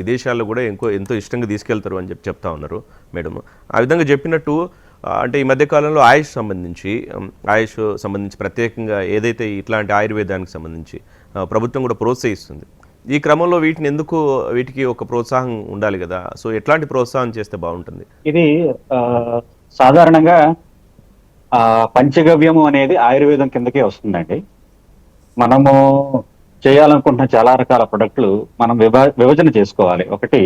విదేశాల్లో కూడా ఇంకో ఎంతో ఇష్టంగా తీసుకెళ్తారు అని చెప్పి చెప్తా ఉన్నారు మేడం. ఆ విధంగా చెప్పినట్టు అంటే ఈ మధ్య కాలంలో ఆయుష్ సంబంధించి ఆయుష్ సంబంధించి ప్రత్యేకంగా ఏదైతే ఇట్లాంటి ఆయుర్వేదానికి సంబంధించి ప్రభుత్వం కూడా ప్రోత్సహిస్తుంది. ఈ క్రమంలో వీటిని ఎందుకు వీటికి ఒక ప్రోత్సాహం ఉండాలి కదా? సో ఎట్లాంటి ప్రోత్సాహం చేస్తే బాగుంటుంది? ఇది ఆ, సాధారణంగా పంచగవ్యము అనేది ఆయుర్వేదం కిందకే వస్తుందండి. మనము చేయాలనుకుంటున్న చాలా రకాల ప్రొడక్ట్లు మనం విభజన చేసుకోవాలి. ఒకటి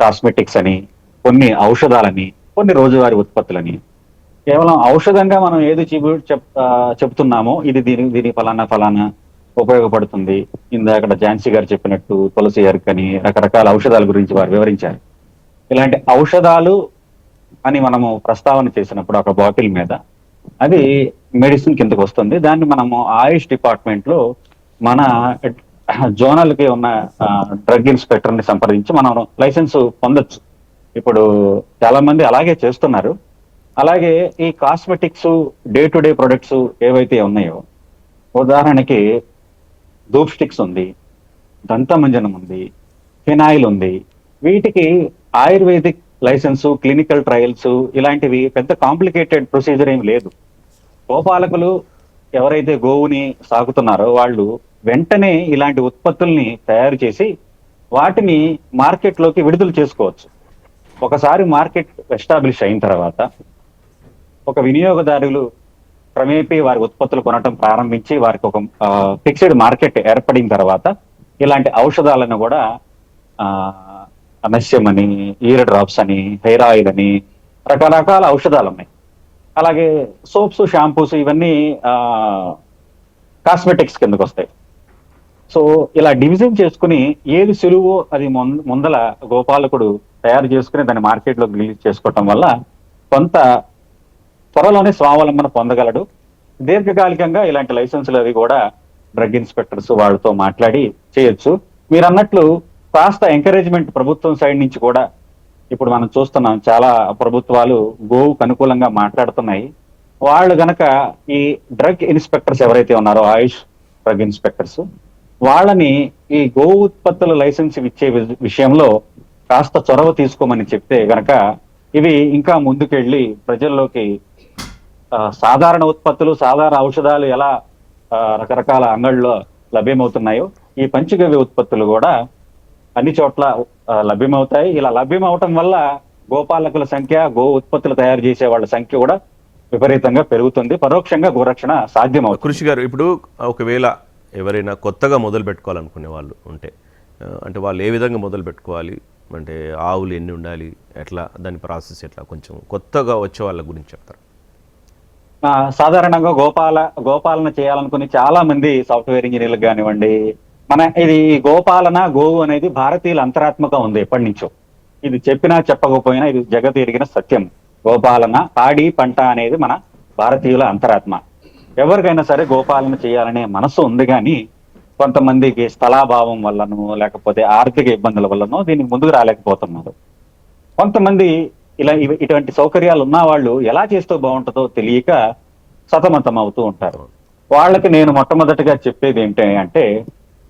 కాస్మెటిక్స్ అని కొన్ని ఔషధాలని కొన్ని రోజువారీ ఉత్పత్తులని. కేవలం ఔషధంగా మనం ఏది చెబు చెప్ చెప్తున్నామో ఇది దీని దీని ఫలానా ఫలానా ఉపయోగపడుతుంది. ఇందాక ఝాన్సీ గారు చెప్పినట్టు తులసి ఎరుక్ అని రకరకాల ఔషధాల గురించి వారు వివరించారు. ఇలాంటి ఔషధాలు అని మనము ప్రస్తావన చేసినప్పుడు ఒక బాటిల్ మీద అది మెడిసిన్ కిందకు వస్తుంది. దాన్ని మనము ఆయుష్ డిపార్ట్మెంట్లో మన జోనల్కి ఉన్న డ్రగ్ ఇన్స్పెక్టర్ని సంప్రదించి మనం లైసెన్స్ పొందొచ్చు. ఇప్పుడు చాలా మంది అలాగే చేస్తున్నారు. అలాగే ఈ cosmetics day to day products ఏవైతే ఉన్నాయో ఉదాహరణకి ధూప్ స్టిక్స్ ఉంది దంతమంజనం ఉంది ఫినాయిల్ ఉంది వీటికి ఆయుర్వేదిక్ లైసెన్స్ క్లినికల్ ట్రయల్స్ ఇలాంటివి పెద్ద కాంప్లికేటెడ్ ప్రొసీజర్ ఏం లేదు. గోపాలకులు ఎవరైతే గోవుని సాగుతున్నారో వాళ్ళు వెంటనే ఇలాంటి ఉత్పత్తుల్ని తయారు చేసి వాటిని మార్కెట్లోకి విడుదల చేసుకోవచ్చు. ఒకసారి మార్కెట్ ఎస్టాబ్లిష్ అయిన తర్వాత ఒక వినియోగదారులు క్రమేపీ వారి ఉత్పత్తులు కొనటం ప్రారంభించి వారికి ఒక ఫిక్స్డ్ మార్కెట్ ఏర్పడిన తర్వాత ఇలాంటి ఔషధాలను కూడా నశ్యం అని ఈర డ్రాప్స్ అని హెయిర్ ఆయిల్ అని రకరకాల ఔషధాలు ఉన్నాయి అలాగే సోప్స్ షాంపూస్ ఇవన్నీ కాస్మెటిక్స్ కిందకు వస్తాయి సో ఇలా డివిజన్ చేసుకుని ఏది సులువో అది ముందల గోపాలకుడు తయారు చేసుకుని దాన్ని మార్కెట్లోకి రిలీజ్ చేసుకోవటం వల్ల కొంత త్వరలోనే స్వావలంబన పొందగలడు. దీర్ఘకాలికంగా ఇలాంటి లైసెన్సులు అవి కూడా డ్రగ్ ఇన్స్పెక్టర్స్ వాళ్ళతో మాట్లాడి చేయొచ్చు. మీరు అన్నట్లు కాస్త ఎంకరేజ్మెంట్ ప్రభుత్వం సైడ్ నుంచి కూడా ఇప్పుడు మనం చూస్తున్నాం చాలా ప్రభుత్వాలు గోవుకు అనుకూలంగా మాట్లాడుతున్నాయి. వాళ్ళు గనక ఈ డ్రగ్ ఇన్స్పెక్టర్స్ ఎవరైతే ఉన్నారో ఆయుష్ డ్రగ్ ఇన్స్పెక్టర్స్ వాళ్ళని ఈ గో ఉత్పత్తుల లైసెన్స్ ఇచ్చే వి- విషయంలో కాస్త చొరవ తీసుకోమని చెప్తే గనక ఇవి ఇంకా ముందుకెళ్ళి ప్రజల్లోకి ఆ, సాధారణ ఉత్పత్తులు సాధారణ ఔషధాలు ఎలా ఆ, రకరకాల అంగళ్ళలో లభ్యమవుతున్నాయో ఈ పంచగవ్య ఉత్పత్తులు కూడా అన్ని చోట్ల లభ్యమవుతాయి. ఇలా లభ్యమవటం వల్ల గోపాలకుల సంఖ్య గో ఉత్పత్తులు తయారు చేసే వాళ్ళ సంఖ్య కూడా విపరీతంగా పెరుగుతుంది. పరోక్షంగా గోరక్షణ సాధ్యమవుతుంది. కృషి గారు ఇప్పుడు ఒకవేళ ఎవరైనా కొత్తగా మొదలు పెట్టుకోవాలనుకునే వాళ్ళు ఉంటే అంటే వాళ్ళు ఏ విధంగా మొదలు పెట్టుకోవాలి? అంటే ఆవులు ఎన్ని ఉండాలి? ఎట్లా? దాని ప్రాసెస్ ఎట్లా? కొంచెం కొత్తగా వచ్చే వాళ్ళ గురించి చెప్తారు? ఆ, సాధారణంగా గోపాల గోపాలన చేయాలనుకుని చాలా మంది సాఫ్ట్వేర్ ఇంజనీర్లకు కానివ్వండి మన ఇది గోపాలన గోవు అనేది భారతీయుల అంతరాత్మక ఉంది ఎప్పటి నుంచో. ఇది చెప్పినా చెప్పకపోయినా ఇది జగత్ ఎరిగిన సత్యం. గోపాలన పాడి పంట అనేది మన భారతీయుల అంతరాత్మ. ఎవరికైనా సరే గోపాలన చేయాలనే మనసు ఉంది కానీ కొంతమందికి స్థలాభావం వల్లనో లేకపోతే ఆర్థిక ఇబ్బందుల వల్లనో దీనికి ముందుకు రాలేకపోతున్నారు. కొంతమంది ఇలా ఇటువంటి సౌకర్యాలు ఉన్న వాళ్ళు ఎలా చేస్తూ బాగుంటుందో తెలియక సతమతం అవుతూ ఉంటారు. వాళ్ళకి నేను మొట్టమొదటిగా చెప్పేది ఏంటి అంటే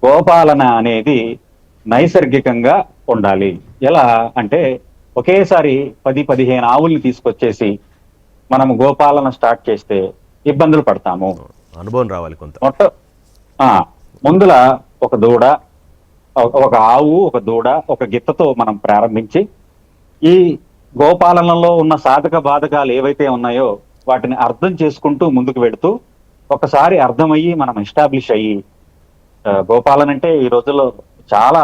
గోపాలన అనేది నైసర్గికంగా ఉండాలి. ఎలా అంటే ఒకేసారి పది పదిహేను ఆవుల్ని తీసుకొచ్చేసి మనము గోపాలన స్టార్ట్ చేస్తే ఇబ్బందులు పడతాము. అనుభవం రావాలి కొంత. మొట్ట ఆ, ముందుల ఒక దూడ ఒక- ఆవు ఒక దూడ ఒక గిత్తతో మనం ప్రారంభించి ఈ గోపాలనలో ఉన్న సాధక బాధకాలు ఏవైతే ఉన్నాయో వాటిని అర్థం చేసుకుంటూ ముందుకు వెడుతూ ఒకసారి అర్థమయ్యి మనం ఎస్టాబ్లిష్ అయ్యి గోపాలన అంటే ఈ రోజుల్లో చాలా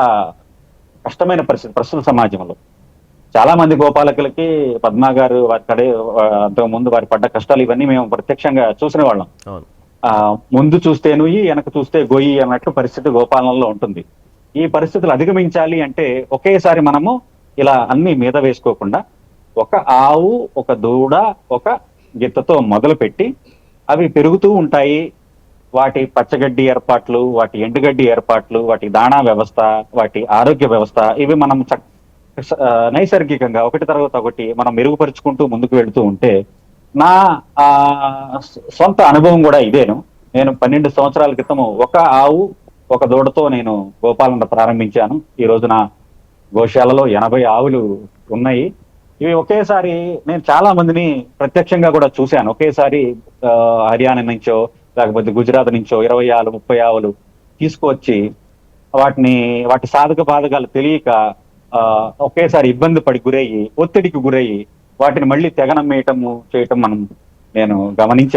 కష్టమైన పరిస్థితి ప్రస్తుత సమాజంలో. చాలా మంది గోపాలకులకి పద్మా గారు వారి కడే అంతకు ముందు వారి పడ్డ కష్టాలు ఇవన్నీ మేము ప్రత్యక్షంగా చూసిన వాళ్ళం. ముందు చూస్తే నుయ్యి వెనక చూస్తే గొయ్యి అన్నట్టు పరిస్థితి గోపాలనలో ఉంటుంది. ఈ పరిస్థితులు అధిగమించాలి అంటే ఒకేసారి మనము ఇలా అన్ని మీద వేసుకోకుండా ఒక ఆవు ఒక దూడ ఒక గిత్తతో మొదలుపెట్టి అవి పెరుగుతూ ఉంటాయి వాటి పచ్చగడ్డి ఏర్పాట్లు వాటి ఎండుగడ్డి ఏర్పాట్లు వాటి దాణా వ్యవస్థ వాటి ఆరోగ్య వ్యవస్థ ఇవి మనం చక్- నైసర్గికంగా ఒకటి తర్వాత ఒకటి మనం మెరుగుపరుచుకుంటూ ముందుకు వెళుతూ ఉంటే నా ఆ సొంత అనుభవం కూడా ఇదేను. నేను పన్నెండు సంవత్సరాల క్రితం ఒక ఆవు ఒక దూడతో నేను గోపాలన ప్రారంభించాను. ఈ రోజున గోశాలలో ఎనభై ఆవులు ఉన్నాయి. ఇవి ఒకేసారి నేను చాలా మందిని ప్రత్యక్షంగా కూడా చూశాను. ఒకేసారి హర్యానా నుంచో లేకపోతే గుజరాత్ నుంచో ఇరవై ఆవులు ముప్పై ఆవులు తీసుకువచ్చి వాటిని వాటి సాధక బాధకాలు తెలియక ఆ, ఒకేసారి ఇబ్బంది పడి గురయ్యి ఒత్తిడికి గురయ్యి వాటిని మళ్ళీ తెగనమ్మేయటము చేయటం మనం నేను గమనించాను.